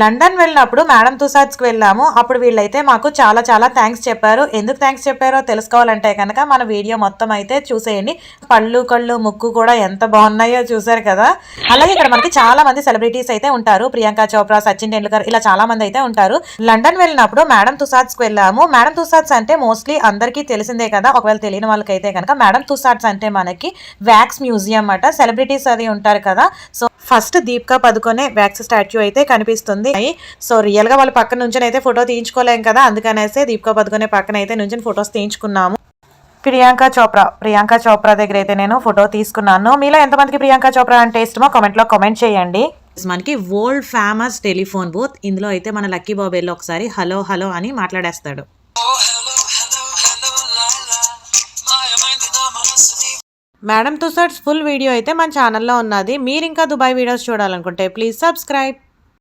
London వెళ్ళినప్పుడు madam తుసాద్స్కి వెళ్ళాము. అప్పుడు వీళ్ళైతే మాకు చాలా చాలా థ్యాంక్స్ చెప్పారు. ఎందుకు థ్యాంక్స్ చెప్పారో తెలుసుకోవాలంటే కనుక మన వీడియో మొత్తం అయితే చూసేయండి. పళ్ళు కళ్ళు ముక్కు కూడా ఎంత బాగున్నాయో చూసారు కదా. అలాగే ఇక్కడ మనకి చాలా మంది సెలబ్రిటీస్ అయితే ఉంటారు. ప్రియాంక చోప్రా సచిన్ టెండూల్కర్ ఇలా చాలా మంది అయితే ఉంటారు. లండన్ వెళ్ళినప్పుడు మేడం తుసాద్స్కి వెళ్ళాము. మేడం తుసాద్స్ అంటే మోస్ట్లీ అందరికీ తెలిసిందే కదా. ఒకవేళ తెలియని వాళ్ళకైతే కనుక మేడం తుసాద్స్ అంటే మనకి వ్యాక్స్ మ్యూజియం అన్నమాట సెలబ్రిటీస్ అది ఉంటారు కదా. So first Deepika Padukone wax statue అయితే కనిపిస్తుంది. సో రియల్గా వాళ్ళ పక్కన నుంచి అయితే ఫోటో తీయించుకోలేం కదా అందుకనేసి దీపికా పదుకొనే పక్కన అయితే నుంచి ఫొటోస్ తీయించుకున్నాము. ప్రియాంక చోప్రా ప్రియాంక చోప్రా దగ్గర అయితే నేను ఫోటో తీసుకున్నాను. మీలో ఎంతమందికి ప్రియాంక చోప్రా అంటే ఇష్టమో కామెంట్లో కామెంట్ చేయండి. మనకి వరల్డ్ ఫేమస్ టెలిఫోన్ బూత్ ఇందులో అయితే మన లక్కీ బాబు వెళ్ళి ఒకసారి హలో హలో అని మాట్లాడేస్తాడు. మేడం తుసర్స్ ఫుల్ వీడియో అయితే మన ఛానల్లో ఉన్నది. మీరు ఇంకా దుబాయ్ వీడియోస్ చూడాలనుకుంటే ప్లీజ్ సబ్స్క్రైబ్